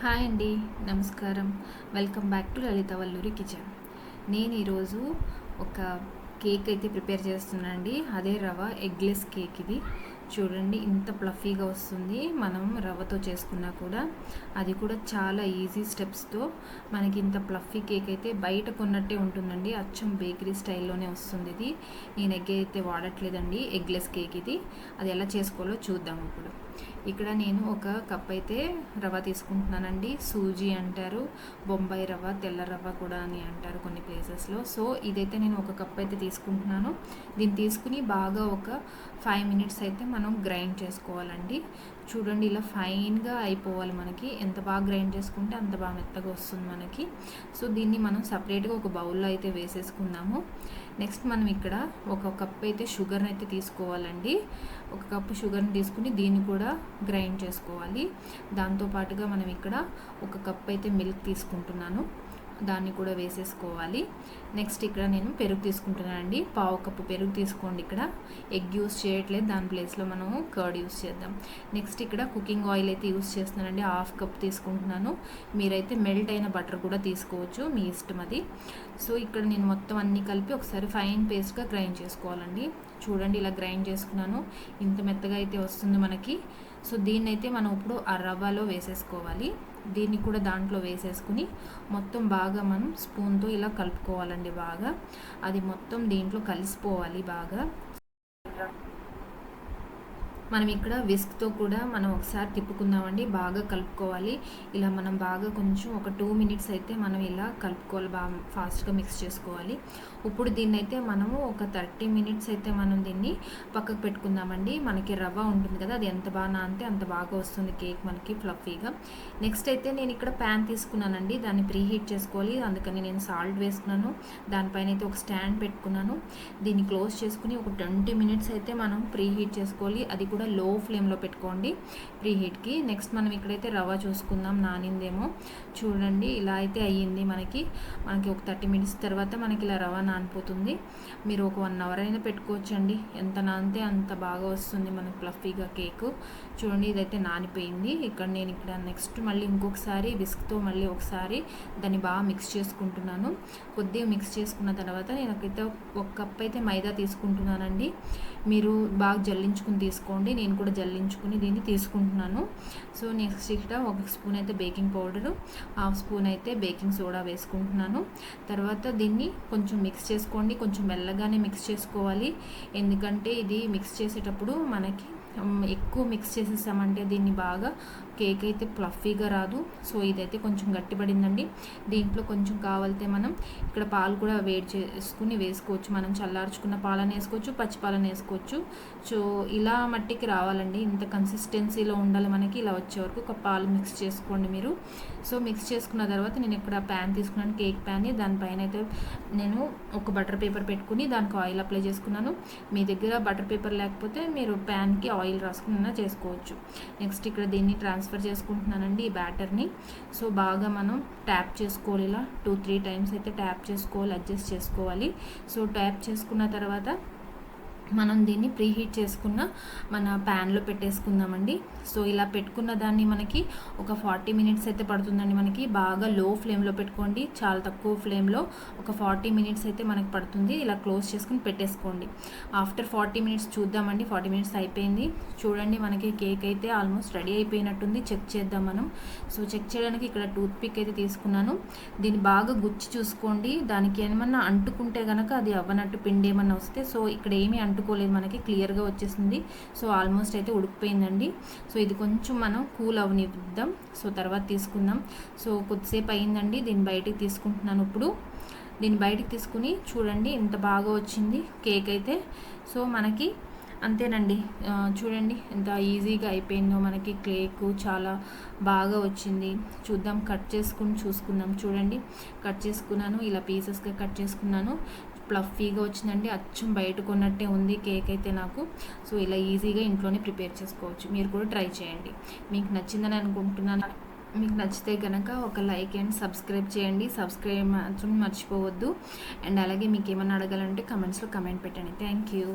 Hi అండి నమస్కారం. Welcome back to Lalitha Valluri kitchen. నేను ఈరోజు ఒక కేక్ అయితే ప్రిపేర్ చేస్తున్నానండి. అదే రవ ఎగ్లెస్ కేక్ ఇది. చూడండి ఇంత ప్లఫీగా వస్తుంది. మనం రవ్వతో చేసుకున్నా కూడా అది కూడా చాలా ఈజీ స్టెప్స్తో మనకి ఇంత ప్లఫీ కేక్ అయితే బయట కొన్నట్టే ఉంటుందండి. అచ్చం బేకరీ స్టైల్లోనే వస్తుంది ఇది. నేను ఎగ్ అయితే వాడట్లేదండి ఎగ్లెస్ కేక్ ఇది. అది ఎలా చేసుకోవాలో చూద్దాం ఇప్పుడు. ఇక్కడ నేను ఒక కప్ అయితే రవ్వ తీసుకుంటున్నానండి. సూజీ అంటారు బొంబాయి రవ్వ తెల్ల రవ్వ కూడా అని అంటారు కొన్ని ప్లేసెస్లో సో ఇదైతే నేను ఒక కప్ అయితే తీసుకుంటున్నాను. దీన్ని తీసుకుని బాగా ఒక ఫైవ్ మినిట్స్ అయితే మనం గ్రైండ్ చేసుకోవాలండి. చూడండి ఇలా ఫైన్గా అయిపోవాలి మనకి. ఎంత బాగా గ్రైండ్ చేసుకుంటే అంత బాగా మెత్తగా వస్తుంది మనకి. సో దీన్ని మనం సపరేట్గా ఒక బౌల్లో అయితే వేసేసుకుందాము. నెక్స్ట్ మనం ఇక్కడ ఒక కప్ అయితే షుగర్ని అయితే తీసుకోవాలండి. ఒక కప్పు షుగర్ని తీసుకుని దీన్ని కూడా గ్రైండ్ చేసుకోవాలి. దాంతోపాటుగా మనం ఇక్కడ ఒక కప్ అయితే మిల్క్ తీసుకుంటున్నాను. దాన్ని కూడా వేసేసుకోవాలి. నెక్స్ట్ ఇక్కడ నేను పెరుగు తీసుకుంటున్నానండి పావు కప్పు పెరుగు తీసుకోండి ఇక్కడ. ఎగ్ యూస్ చేయట్లేదు. దాని ప్లేస్లో మనము కర్డ్ యూస్ చేద్దాం. నెక్స్ట్ ఇక్కడ కుకింగ్ ఆయిల్ అయితే యూస్ చేస్తున్నానండి హాఫ్ కప్ తీసుకుంటున్నాను. మీరైతే మెల్ట్ అయిన బటర్ కూడా తీసుకోవచ్చు. మీ ఇష్టం అది. సో ఇక్కడ నేను మొత్తం అన్నీ కలిపి ఒకసారి ఫైన్ పేస్ట్గా గ్రైండ్ చేసుకోవాలండి. చూడండి ఇలా గ్రైండ్ చేసుకున్నాను. ఇంత మెత్తగా అయితే వస్తుంది మనకి. సో దీన్నైతే మనం ఇప్పుడు ఆ రవ్వలో వేసేసుకోవాలి. దీన్ని కూడా దాంట్లో వేసేసుకుని మొత్తం బాగా మనం స్పూన్తో ఇలా కలుపుకోవాలండి బాగా. అది మొత్తం దీంట్లో కలిసిపోవాలి బాగా. మనం ఇక్కడ విస్క్తో కూడా మనం ఒకసారి తిప్పుకుందామండి. బాగా కలుపుకోవాలి. ఇలా మనం బాగా కొంచెం ఒక టూ మినిట్స్ అయితే మనం ఇలా కలుపుకోవాలి. బాగా ఫాస్ట్గా మిక్స్ చేసుకోవాలి. ఇప్పుడు దీన్ని అయితే మనము ఒక థర్టీ మినిట్స్ అయితే మనం దీన్ని పక్కకు పెట్టుకుందామండి. మనకి రవ్వ ఉంటుంది కదా అది ఎంత బాగా నానితే అంత బాగా వస్తుంది కేక్ మనకి ఫ్లఫీగా. నెక్స్ట్ అయితే నేను ఇక్కడ ప్యాన్ తీసుకున్నానండి. దాన్ని ప్రీ హీట్ చేసుకోవాలి. అందుకని నేను సాల్ట్ వేసుకున్నాను. దానిపైన అయితే ఒక స్టాండ్ పెట్టుకున్నాను. దీన్ని క్లోజ్ చేసుకుని ఒక ట్వంటీ మినిట్స్ అయితే మనం ప్రీ హీట్ చేసుకోవాలి. అది కూడా లో ఫ్లేమ్లో పెట్టుకోండి ప్రీ హీట్కి నెక్స్ట్ మనం ఇక్కడైతే రవ్వ చూసుకుందాం. నానిందేమో. చూడండి ఇలా అయితే అయ్యింది మనకి. మనకి ఒక థర్టీ మినిట్స్ తర్వాత మనకి ఇలా రవ్వ నానిపోతుంది. మీరు ఒక వన్ అవర్ అయినా పెట్టుకోవచ్చండి. ఎంత నానితే అంత బాగా వస్తుంది మనకి ఫ్లఫీగా కేక్. చూడండి ఇదైతే నానిపోయింది. ఇక్కడ నేను ఇక్కడ నెక్స్ట్ మళ్ళీ ఇంకొకసారి విస్క్తో మళ్ళీ ఒకసారి దాన్ని బాగా మిక్స్ చేసుకుంటున్నాను. కొద్దిగా మిక్స్ చేసుకున్న తర్వాత నేను ఒక కప్ అయితే మైదా తీసుకుంటున్నానండి. మీరు బాగా జల్లించుకుని తీసుకోండి. నేను కూడా జల్లించుకుని దీన్ని తీసుకుంటున్నాను. సో నెక్స్ట్ ఇక్కడ ఒక స్పూన్ అయితే బేకింగ్ పౌడరు హాఫ్ స్పూన్ అయితే బేకింగ్ సోడా వేసుకుంటున్నాను. తర్వాత దీన్ని కొంచెం మిక్స్ చేసుకోండి కొంచెం మెల్లగానే మిక్స్ చేసుకోవాలి. ఎందుకంటే ఇది మిక్స్ చేసేటప్పుడు మనకి ఎక్కువ మిక్స్ చేసేసామంటే దీన్ని బాగా కేక్ అయితే ఫ్లఫీగా రాదు. సో ఇదైతే కొంచెం గట్టిపడిందండి. దీంట్లో కొంచెం కావాలితే మనం ఇక్కడ పాలు కూడా వేడి చేసుకుని వేసుకోవచ్చు. మనం చల్లార్చుకున్న పాలను వేసుకోవచ్చు పచ్చి పాలను వేసుకోవచ్చు సో ఇలా మట్టి మట్టికి రావాలండి. ఇంత కన్సిస్టెన్సీలో ఉండాలి మనకి. ఇలా వచ్చే వరకు ఒక పాలు మిక్స్ చేసుకోండి మీరు. సో మిక్స్ చేసుకున్న తర్వాత నేను ఇక్కడ ప్యాన్ తీసుకున్నాను. కేక్ ప్యాన్ దానిపైన అయితే నేను ఒక బటర్ పేపర్ పెట్టుకుని దానికి ఆయిల్ అప్లై చేసుకున్నాను. మీ దగ్గర బటర్ పేపర్ లేకపోతే మీరు ప్యాన్కి ఆయిల్ ఆయిల్ రాసుకున్నా చేసుకోవచ్చు. నెక్స్ట్ ఇక్కడ దీన్ని ట్రాన్స్ఫర్ చేసుకుంటున్నానండి ఈ బ్యాటర్ని సో బాగా మనం ట్యాప్ చేసుకోవాలి. ఇలా టూ త్రీ టైమ్స్ అయితే ట్యాప్ చేసుకోవాలి అడ్జస్ట్ చేసుకోవాలి. సో ట్యాప్ చేసుకున్న తర్వాత మనం దీన్ని ప్రీహీట్ చేసుకున్న మన ప్యాన్లో పెట్టేసుకుందామండి. సో ఇలా పెట్టుకున్న దాన్ని మనకి ఒక ఫార్టీ మినిట్స్ అయితే పడుతుందండి మనకి. బాగా లో ఫ్లేమ్లో పెట్టుకోండి. చాలా తక్కువ ఫ్లేమ్లో ఒక ఫార్టీ మినిట్స్ అయితే మనకి పడుతుంది. ఇలా క్లోజ్ చేసుకుని పెట్టేసుకోండి. ఆఫ్టర్ ఫార్టీ మినిట్స్ చూద్దామండి. ఫార్టీ మినిట్స్ అయిపోయింది. చూడండి మనకి కేక్ అయితే ఆల్మోస్ట్ రెడీ అయిపోయినట్టుంది. చెక్ చేద్దాం మనం. సో చెక్ చేయడానికి ఇక్కడ టూత్ పిక్ అయితే తీసుకున్నాను. దీన్ని బాగా గుచ్చి చూసుకోండి. దానికి ఏమన్నా అంటుకుంటే కనుక అది అవ్వనట్టు పిండి ఏమన్నా వస్తే సో ఇక్కడ ఏమీ అంటుకోలేదు మనకి క్లియర్గా వచ్చేసింది. సో ఆల్మోస్ట్ అయితే ఉడికిపోయిందండి. సో ఇది కొంచెం మనం కూల్ అవనిద్దాం. సో తర్వాత తీసుకుందాం. సో కొద్దిసేపు అయిందండి దీన్ని బయటికి తీసుకుంటున్నాను ఇప్పుడు. దీన్ని బయటికి తీసుకుని చూడండి ఎంత బాగా వచ్చింది కేక్ అయితే. సో మనకి అంతేనండి. చూడండి ఎంత ఈజీగా అయిపోయిందో మనకి కేక్ చాలా బాగా వచ్చింది. చూద్దాం కట్ చేసుకుని చూసుకుందాం. చూడండి కట్ చేసుకున్నాను. ఇలా పీసెస్గా కట్ చేసుకున్నాను. ప్లఫీగా వచ్చిందండి. అచ్చం బయట కొన్నట్టే ఉంది కేక్ అయితే నాకు. సో ఇలా ఈజీగా ఇంట్లోనే ప్రిపేర్ చేసుకోవచ్చు. మీరు కూడా ట్రై చేయండి. మీకు నచ్చిందని అనుకుంటున్నాను. మీకు నచ్చితే కనుక ఒక లైక్ అండ్ సబ్స్క్రైబ్ చేయండి. సబ్స్క్రైబ్ మాత్రం మర్చిపోవద్దు. అండ్ అలాగే మీకు ఏమైనా అడగాలంటే కమెంట్స్లో కమెంట్ పెట్టండి. Thank you.